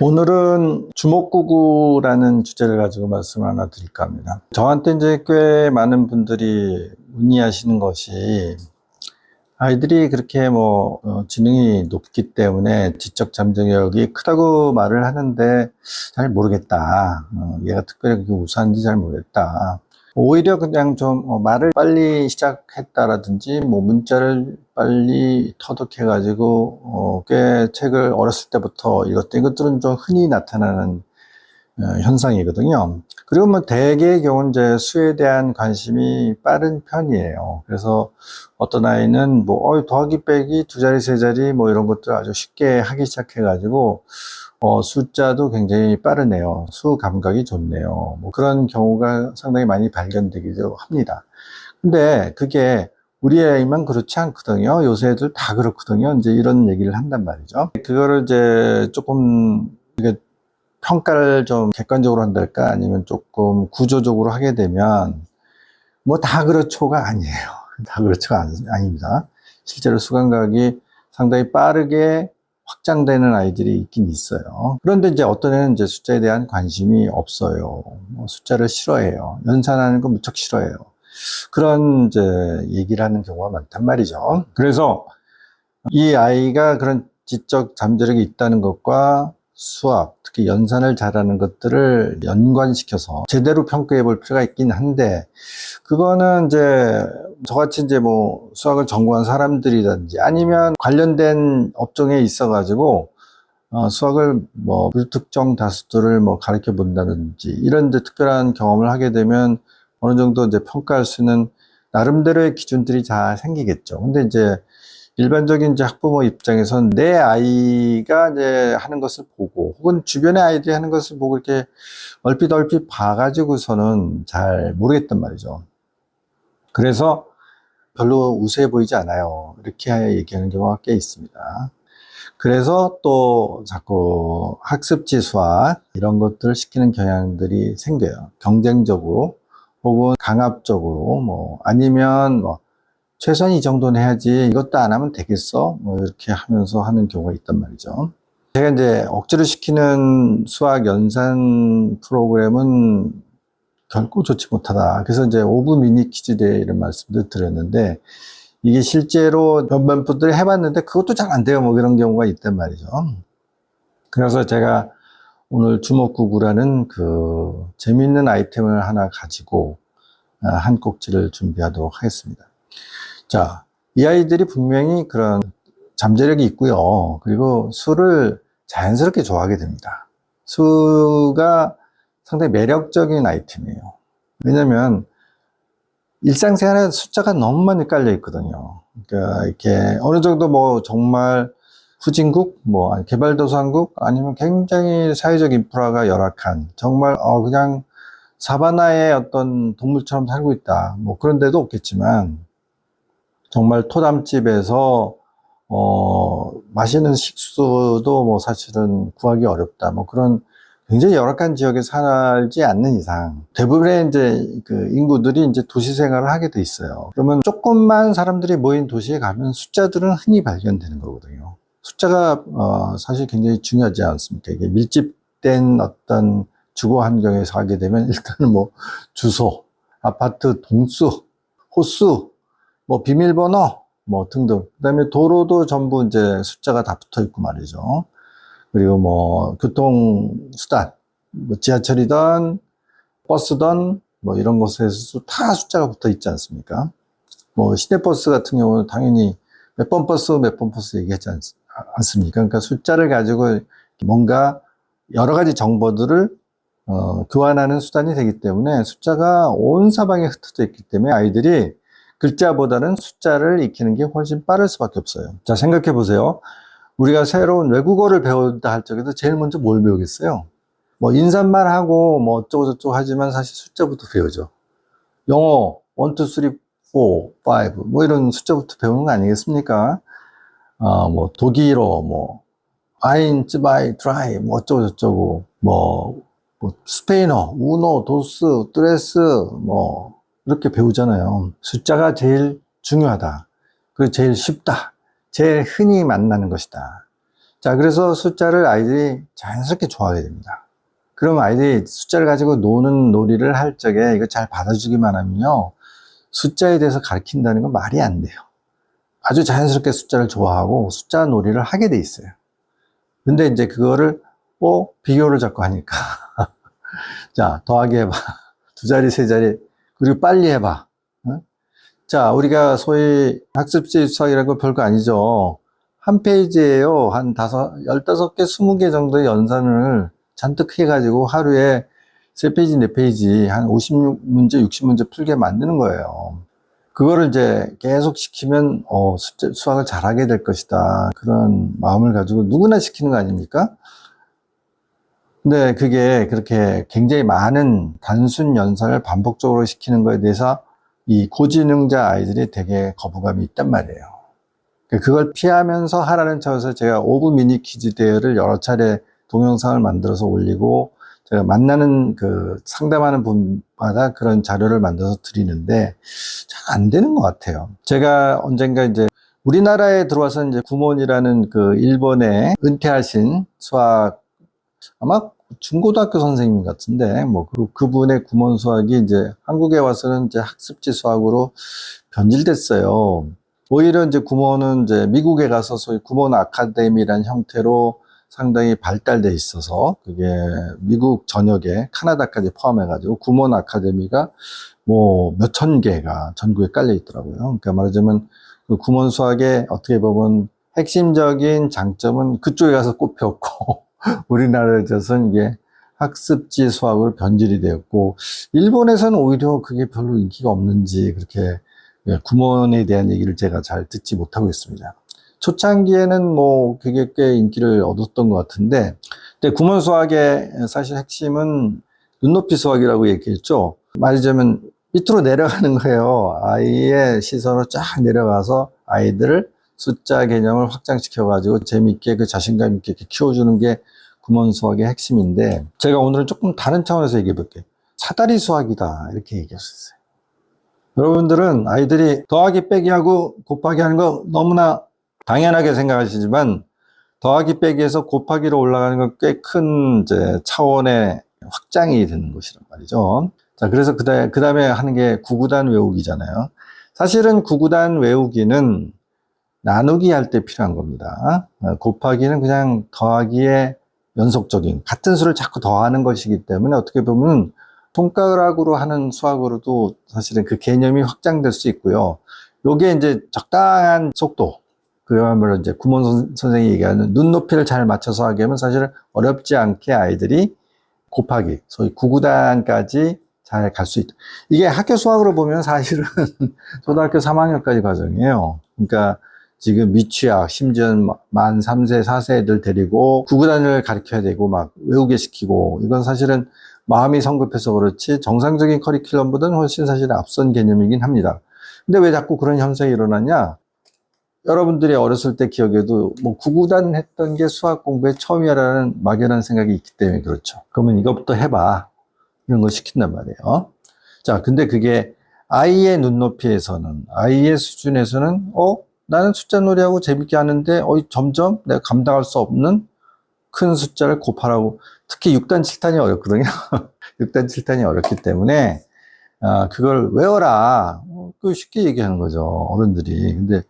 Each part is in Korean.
오늘은 주목구구라는 주제를 가지고 말씀을 하나 드릴까 합니다. 저한테 이제 꽤 많은 분들이 문의하시는 것이 아이들이 그렇게 뭐 어, 지능이 높기 때문에 지적 잠재력이 크다고 말을 하는데 잘 모르겠다. 어, 얘가 특별히 우수한지 잘 모르겠다. 오히려 그냥 좀 어, 말을 빨리 시작했다라든지 뭐 문자를 빨리 터득해가지고 어, 꽤 책을 어렸을 때부터 읽었던 이것들은 좀 흔히 나타나는 어, 현상이거든요. 그리고 뭐 대개의 경우는 이제 수에 대한 관심이 빠른 편이에요. 그래서 어떤 아이는 뭐 어, 더하기 빼기 두 자리 세 자리 뭐 이런 것들 아주 쉽게 하기 시작해가지고 어, 숫자도 굉장히 빠르네요. 수 감각이 좋네요. 뭐 그런 경우가 상당히 많이 발견되기도 합니다. 근데 그게 우리 아이만 그렇지 않거든요. 요새 애들 다 그렇거든요. 이제 이런 얘기를 한단 말이죠. 그거를 이제 조금 이게 평가를 좀 객관적으로 한달까 아니면 조금 구조적으로 하게 되면 뭐 다 그렇죠가 아니에요. 다 그렇죠가 아니- 아닙니다. 실제로 수감각이 상당히 빠르게 확장되는 아이들이 있긴 있어요. 그런데 이제 어떤 애는 이제 숫자에 대한 관심이 없어요. 뭐 숫자를 싫어해요. 연산하는 거 무척 싫어해요. 그런 이제 얘기를 하는 경우가 많단 말이죠. 그래서 이 아이가 그런 지적 잠재력이 있다는 것과 수학, 특히 연산을 잘하는 것들을 연관시켜서 제대로 평가해 볼 필요가 있긴 한데, 그거는 이제 저같이 이제 뭐 수학을 전공한 사람들이든지 아니면 관련된 업종에 있어 가지고 어, 수학을 뭐 불특정 다수들을 뭐 가르쳐 본다든지 이런 데 특별한 경험을 하게 되면 어느 정도 이제 평가할 수 있는 나름대로의 기준들이 잘 생기겠죠. 근데 이제 일반적인 이제 학부모 입장에선 내 아이가 이제 하는 것을 보고 혹은 주변의 아이들이 하는 것을 보고 이렇게 얼핏 얼핏 봐가지고서는 잘 모르겠단 말이죠. 그래서 별로 우세해 보이지 않아요. 이렇게 얘기하는 경우가 꽤 있습니다. 그래서 또 자꾸 학습 지 수학 이런 것들을 시키는 경향들이 생겨요. 경쟁적으로 혹은 강압적으로 뭐 아니면 뭐 최소한 이 정도는 해야지 이것도 안 하면 되겠어 뭐 이렇게 하면서 하는 경우가 있단 말이죠. 제가 이제 억지로 시키는 수학 연산 프로그램은 결코 좋지 못하다. 그래서 이제 오브 미니 대회 이런 말씀도 드렸는데 이게 실제로 몇몇 분들이 해봤는데 그것도 잘 안 돼요. 뭐 그런 경우가 있단 말이죠. 그래서 제가 오늘 주먹구구라는 그 재미있는 아이템을 하나 가지고 아, 한 꼭지를 준비하도록 하겠습니다. 자, 이 아이들이 분명히 그런 잠재력이 있고요. 그리고 수를 자연스럽게 좋아하게 됩니다. 수가 상당히 매력적인 아이템이에요. 왜냐면 일상생활에 숫자가 너무 많이 깔려 있거든요. 그러니까 이렇게 어느 정도 뭐 정말 후진국, 뭐 개발도상국 아니면 굉장히 사회적 인프라가 열악한 정말 어 그냥 사바나의 어떤 동물처럼 살고 있다. 뭐 그런 데도 없겠지만 정말 토담집에서 어 맛있는 식수도 뭐 사실은 구하기 어렵다. 뭐 그런 굉장히 열악한 지역에 살지 않는 이상 대부분의 이제 그 인구들이 이제 도시 생활을 하게 돼 있어요. 그러면 조금만 사람들이 모인 도시에 가면 숫자들은 흔히 발견되는 거거든요. 숫자가 어, 사실 굉장히 중요하지 않습니까? 이게 밀집된 어떤 주거 환경에서 하게 되면 일단은 뭐 주소, 아파트 동수, 호수, 뭐 비밀번호 뭐 등등. 그다음에 도로도 전부 이제 숫자가 다 붙어 있고 말이죠. 그리고 뭐 교통수단, 뭐 지하철이든 버스든 뭐 이런 곳에서 다 숫자가 붙어 있지 않습니까? 뭐 시내버스 같은 경우는 당연히 몇 번 버스, 몇 번 버스 얘기하지 않, 않습니까? 그러니까 숫자를 가지고 뭔가 여러 가지 정보들을 어, 교환하는 수단이 되기 때문에 숫자가 온 사방에 흩어져 있기 때문에 아이들이 글자보다는 숫자를 익히는 게 훨씬 빠를 수밖에 없어요. 자, 생각해 보세요. 우리가 새로운 외국어를 배운다 할 적에도 제일 먼저 뭘 배우겠어요? 뭐 인사말 하고 뭐 어쩌고저쩌고 하지만 사실 숫자부터 배우죠. 영어 1, 2, 3, 4, 5, 뭐 이런 숫자부터 배우는 거 아니겠습니까? 아, 뭐 독일어 뭐 아인, 츠바이, 드라이 뭐 어쩌고저쩌고 뭐, 뭐 스페인어, 우노, 도스, 트레스 뭐 이렇게 배우잖아요. 숫자가 제일 중요하다. 그리고 제일 쉽다. 제일 흔히 만나는 것이다. 자, 그래서 숫자를 아이들이 자연스럽게 좋아하게 됩니다. 그럼 아이들이 숫자를 가지고 노는 놀이를 할 적에 이거 잘 받아주기만 하면요. 숫자에 대해서 가르친다는 건 말이 안 돼요. 아주 자연스럽게 숫자를 좋아하고 숫자 놀이를 하게 돼 있어요. 근데 이제 그거를 어 비교를 자꾸 하니까 자 더하기 해봐 두 자리 세 자리 그리고 빨리 해봐 어? 자 우리가 소위 학습지 수학이라고 별거 아니죠 한 페이지에요 한 다섯 열다섯 개 스무 개 정도의 연산을 잔뜩 해가지고 하루에 세 페이지 네 페이지 한 56문제 60문제 풀게 만드는 거예요 그거를 이제 계속 시키면 어, 숫자, 수학을 잘하게 될 것이다. 그런 마음을 가지고 누구나 시키는 거 아닙니까? 근데 그게 그렇게 굉장히 많은 단순 연산을 반복적으로 시키는 거에 대해서 이 고지능자 아이들이 되게 거부감이 있단 말이에요. 그걸 피하면서 하라는 차원에서 제가 5분 미니 퀴즈 대회를 여러 차례 동영상을 만들어서 올리고 제가 만나는 그 상담하는 분마다 그런 자료를 만들어서 드리는데 잘 안 되는 것 같아요. 제가 언젠가 이제 우리나라에 들어와서 이제 구몬이라는 그 일본에 은퇴하신 수학 아마 중고등학교 선생님 같은데 뭐 그, 그분의 구몬 수학이 이제 한국에 와서는 이제 학습지 수학으로 변질됐어요. 오히려 이제 구몬은 이제 미국에 가서 소위 구몬 아카데미라는 형태로 상당히 발달돼 있어서 그게 미국 전역에 카나다까지 포함해가지고 구몬 아카데미가 뭐 몇 천 개가 전국에 깔려 있더라고요. 그러니까 말하자면 그 구몬 수학의 어떻게 보면 핵심적인 장점은 그쪽에 가서 꼽혔고 우리나라에서는 이게 학습지 수학으로 변질이 되었고 일본에서는 오히려 그게 별로 인기가 없는지 그렇게 예, 구몬에 대한 얘기를 제가 잘 듣지 못하고 있습니다. 초창기에는 뭐 그게 꽤 인기를 얻었던 것 같은데, 근데 구몬 수학의 사실 핵심은 눈높이 수학이라고 얘기했죠. 말하자면 밑으로 내려가는 거예요. 아이의 시선으로 쫙 내려가서 아이들을 숫자 개념을 확장시켜가지고 재미있게 그 자신감 있게 키워주는 게 구몬 수학의 핵심인데, 제가 오늘은 조금 다른 차원에서 얘기해 볼게요. 사다리 수학이다. 이렇게 얘기했었어요. 여러분들은 아이들이 더하기 빼기 하고 곱하기 하는 거 너무나 당연하게 생각하시지만 더하기 빼기에서 곱하기로 올라가는 건 꽤 큰 차원의 확장이 되는 것이란 말이죠. 자, 그래서 그 다음에 하는 게 구구단 외우기잖아요. 사실은 구구단 외우기는 나누기 할 때 필요한 겁니다. 어, 곱하기는 그냥 더하기의 연속적인 같은 수를 자꾸 더하는 것이기 때문에 어떻게 보면 손가락으로 하는 수학으로도 사실은 그 개념이 확장될 수 있고요. 요게 이제 적당한 속도, 그야말로 이제 구몬 선- 선생이 얘기하는 눈높이를 잘 맞춰서 하게 하면 사실은 어렵지 않게 아이들이 곱하기, 소위 구구단까지 잘 갈 수 있다. 이게 학교 수학으로 보면 사실은 초등학교 3학년까지 과정이에요. 그러니까 지금 미취학, 심지어 만 3세, 4세 애들 데리고 구구단을 가르쳐야 되고 막 외우게 시키고 이건 사실은 마음이 성급해서 그렇지 정상적인 커리큘럼보다는 훨씬 사실 앞선 개념이긴 합니다. 근데 왜 자꾸 그런 현상이 일어나냐? 여러분들이 어렸을 때 기억에도 뭐 구구단 했던 게 수학 공부의 처음이라는 막연한 생각이 있기 때문에 그렇죠. 그러면 이것부터 해봐. 이런 거 시킨단 말이에요. 자, 근데 그게 아이의 눈높이에서는, 아이의 수준에서는, 어? 나는 숫자 놀이하고 재밌게 하는데, 어, 점점 내가 감당할 수 없는 큰 숫자를 곱하라고. 특히 6단, 7단이 어렵거든요. 6단, 7단이 어렵기 때문에, 아, 그걸 외워라. 어, 그 쉽게 얘기하는 거죠. 어른들이. 근데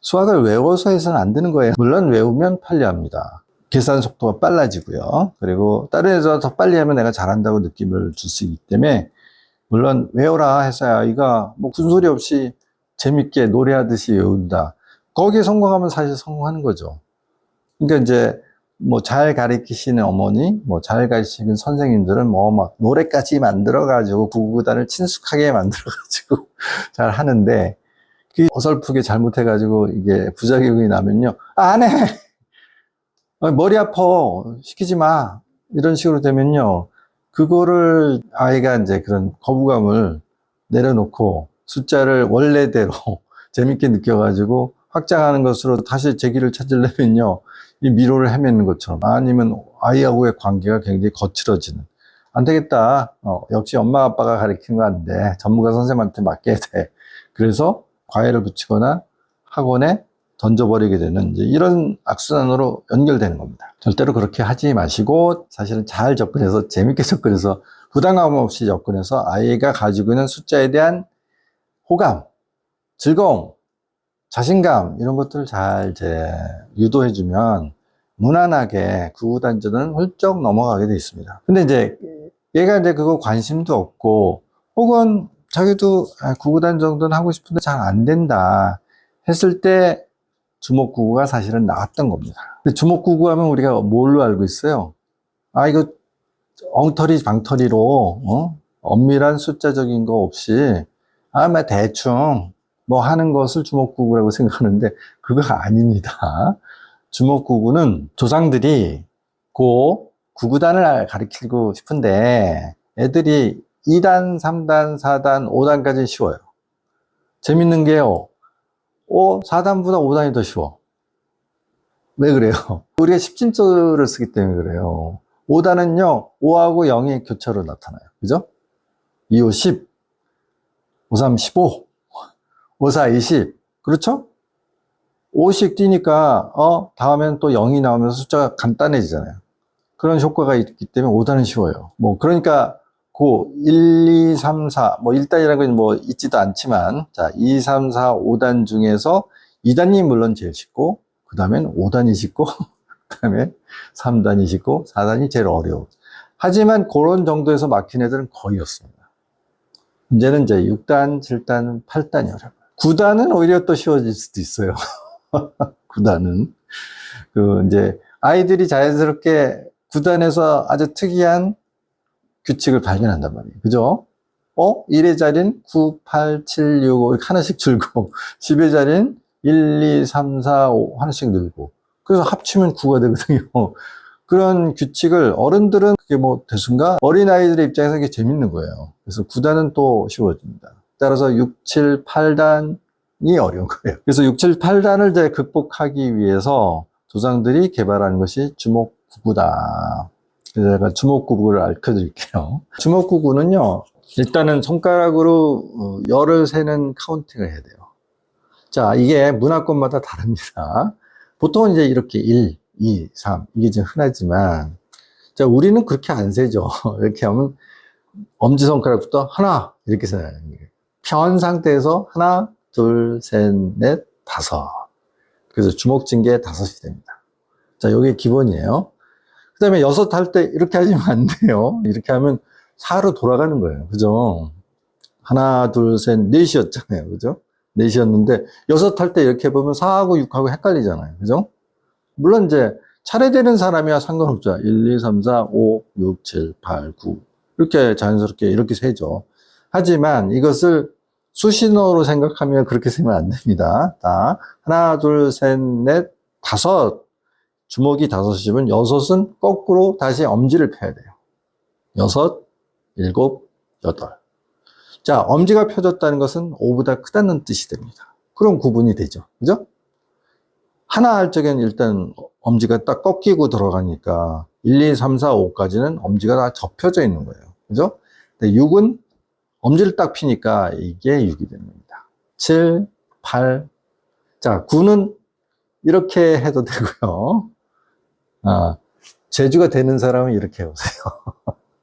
수학을 외워서 해서는 안 되는 거예요. 물론 외우면 편리합니다. 계산 속도가 빨라지고요. 그리고 다른 애들보다 더 빨리 하면 내가 잘한다고 느낌을 줄 수 있기 때문에 물론 외워라 해서 아이가 뭐 군소리 없이 재밌게 노래하듯이 외운다. 거기에 성공하면 사실 성공하는 거죠. 그러니까 이제 뭐 잘 가르치시는 어머니, 뭐 잘 가르치는 선생님들은 뭐 막 노래까지 만들어가지고 구구단을 친숙하게 만들어가지고 잘 하는데 그 어설프게 잘못해가지고 이게 부작용이 나면요. 아, 안 해! 어, 머리 아파! 시키지 마! 이런 식으로 되면요. 그거를 아이가 이제 그런 거부감을 내려놓고 숫자를 원래대로 재밌게 느껴가지고 확장하는 것으로 다시 제 길을 찾으려면요. 이 미로를 헤매는 것처럼 아니면 아이하고의 관계가 굉장히 거칠어지는 안 되겠다. 어, 역시 엄마 아빠가 안 돼. 전문가 선생님한테 맡겨야 돼. 그래서 과외를 붙이거나 학원에 던져버리게 되는 이런 악순환으로 연결되는 겁니다. 절대로 그렇게 하지 마시고 사실은 잘 접근해서 재밌게 접근해서 부담감 없이 접근해서 아이가 가지고 있는 숫자에 대한 호감, 즐거움, 자신감 이런 것들을 잘 이제 유도해 주면 무난하게 구구단전은 훌쩍 넘어가게 돼 있습니다. 근데 이제 얘가 이제 그거 관심도 없고 혹은 자기도 아, 구구단 정도는 하고 싶은데 잘 안 된다 했을 때 주먹구구가 사실은 나왔던 겁니다. 주먹구구 하면 우리가 뭘로 알고 있어요? 아 이거 엉터리 방터리로 어? 엄밀한 숫자적인 거 없이 아마 대충 뭐 하는 것을 주먹구구라고 생각하는데 그거 아닙니다. 주먹구구는 조상들이 고 구구단을 가르치고 싶은데 애들이 2단, 3단, 4단, 5단까지 쉬워요. 재밌는 게요. 오, 4단보다 5단이 더 쉬워. 왜 그래요? 우리가 10진조를 쓰기 때문에 그래요. 5단은요, 5하고 0이 교차로 나타나요. 그죠? 2, 5, 10. 5, 3, 15. 5, 4, 20. 그렇죠? 5씩 뛰니까, 어, 다음엔 또 0이 나오면서 숫자가 간단해지잖아요. 그런 효과가 있기 때문에 5단은 쉬워요. 뭐, 그러니까, 고 1, 2, 3, 4, 뭐 1단이라는 건 뭐 있지도 않지만, 자, 2, 3, 4, 5단 중에서 2단이 물론 제일 쉽고, 그 다음엔 5단이 쉽고, 그 다음에 3단이 쉽고, 4단이 제일 어려워. 하지만 그런 정도에서 막힌 애들은 거의 없습니다. 문제는 이제 6단, 7단, 8단이 어려워요. 9단은 오히려 또 쉬워질 수도 있어요. 9단은. 그, 이제, 아이들이 자연스럽게 9단에서 아주 특이한 규칙을 발견한단 말이에요. 그죠? 어? 1의 자리는 9, 8, 7, 6, 5 이렇게 하나씩 줄고 10의 자리는 1, 2, 3, 4, 5 하나씩 늘고 그래서 합치면 9가 되거든요. 그런 규칙을 어른들은 그게 뭐 대순가 어린아이들의 입장에서 이게 재밌는 거예요. 그래서 9단은 또 쉬워집니다. 따라서 6, 7, 8단이 어려운 거예요. 그래서 6, 7, 8단을 이제 극복하기 위해서 조상들이 개발한 것이 주목구구다. 그래서 제가 주먹구구를 알려드릴게요. 주먹구구는요, 일단은 손가락으로 어, 열을 세는 카운팅을 해야 돼요. 자, 이게 문화권마다 다릅니다. 보통은 이제 이렇게 1, 2, 3, 이게 좀 흔하지만, 자, 우리는 그렇게 안 세죠. 이렇게 하면 엄지손가락부터 하나, 이렇게 세요. 편 상태에서 하나, 둘, 셋, 넷, 다섯. 그래서 주먹진게 다섯이 됩니다. 자, 요게 기본이에요. 그 다음에 여섯 할 때 이렇게 하시면 안 돼요. 이렇게 하면 4로 돌아가는 거예요. 그죠? 하나, 둘, 셋, 넷이었잖아요. 그죠? 넷이었는데, 여섯 할 때 이렇게 보면 4하고 6하고 헷갈리잖아요. 그죠? 물론 이제 차례되는 사람이야 상관없죠. 1, 2, 3, 4, 5, 6, 7, 8, 9. 이렇게 자연스럽게 이렇게 세죠. 하지만 이것을 수신호로 생각하면 그렇게 세면 안 됩니다. 자, 하나, 둘, 셋, 넷, 다섯. 주먹이 다섯이면 여섯은 거꾸로 다시 엄지를 펴야 돼요. 여섯, 일곱, 여덟. 자, 엄지가 펴졌다는 것은 5보다 크다는 뜻이 됩니다. 그럼 구분이 되죠. 그죠? 하나 할 적엔 일단 엄지가 딱 꺾이고 들어가니까 1, 2, 3, 4, 5까지는 엄지가 다 접혀져 있는 거예요. 그죠? 근데 6은 엄지를 딱 피니까 이게 6이 됩니다. 7, 8. 자, 9는 이렇게 해도 되고요. 아, 제주가 되는 사람은 이렇게 해보세요.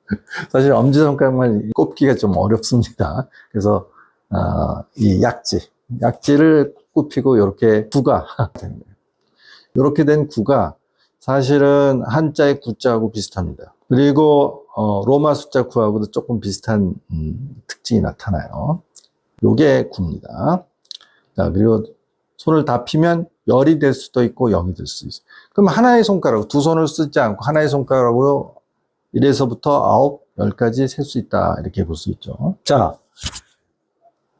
사실 엄지손가락만 꼽기가 좀 어렵습니다. 그래서, 아, 이 약지, 약지를 꼽히고 이렇게 구가 거예요. 이렇게 된 구가 사실은 한자의 구자하고 비슷합니다. 그리고 어, 로마 숫자 구하고도 조금 비슷한 음, 특징이 나타나요. 요게 구입니다. 자, 그리고 손을 다 피면 열이 될 수도 있고 영이 될 수도 있어요. 그럼 하나의 손가락, 두 손을 쓰지 않고 하나의 손가락으로 1에서부터 9, 10까지 셀 수 있다. 이렇게 볼 수 있죠. 자,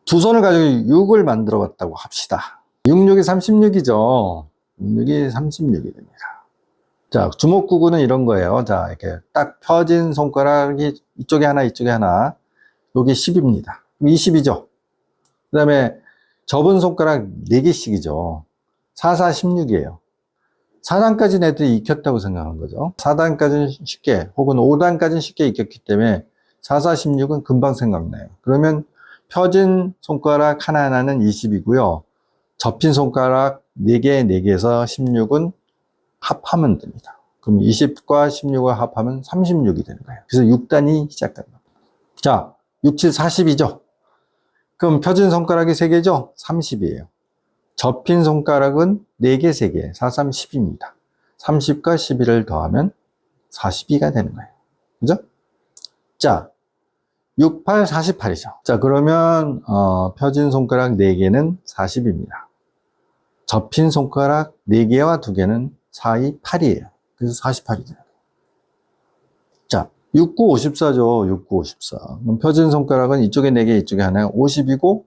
두 손을 가지고 6을 만들어 봤다고 합시다. 6, 6이 36이죠. 6, 6이 36이 됩니다. 자, 주먹구구는 이런 거예요. 자, 이렇게 딱 펴진 손가락이 이쪽에 하나, 이쪽에 하나. 여기 10입니다. 20이죠. 그 다음에 접은 손가락 4개씩이죠. 4, 4, 16이에요. 4단까지는 애들이 익혔다고 생각한 거죠. 4단까지는 쉽게, 혹은 5단까지는 쉽게 익혔기 때문에 4, 4, 16은 금방 생각나요. 그러면 펴진 손가락 하나하나는 20이고요. 접힌 손가락 4개, 4개에서 16은 합하면 됩니다. 그럼 20과 16을 합하면 36이 되는 거예요. 그래서 6단이 시작된다. 자, 6, 7, 40이죠? 그럼 펴진 손가락이 3개죠? 30이에요. 접힌 손가락은 4개, 3개, 4, 3, 10입니다. 30과 11을 더하면 42가 되는 거예요. 그죠? 자, 6, 8, 48이죠. 자, 그러면, 어, 펴진 손가락 4개는 40입니다. 접힌 손가락 4개와 2개는 4, 2, 8이에요. 그래서 48이죠. 자, 6, 9, 54죠. 6, 9, 54. 그럼 펴진 손가락은 이쪽에 4개, 이쪽에 하나 50이고,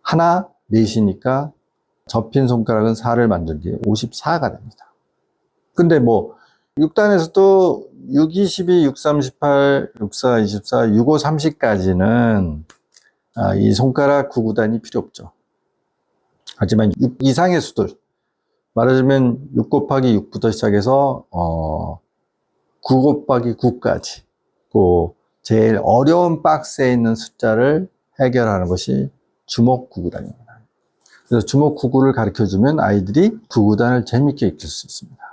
하나, 넷이니까 접힌 손가락은 4를 만들기에 54가 됩니다. 근데 뭐, 6단에서 또 6, 22, 6, 38, 6, 4, 24, 6, 5, 30까지는 아, 이 손가락 9, 9단이 필요 없죠. 하지만 6 이상의 수들, 말하자면 6 곱하기 6부터 시작해서 어, 9 곱하기 9까지 그 제일 어려운 박스에 있는 숫자를 해결하는 것이 주목 9구단입니다. 그래서 주목 9구를 가르쳐 주면 아이들이 9구단을 재밌게 익힐 수 있습니다.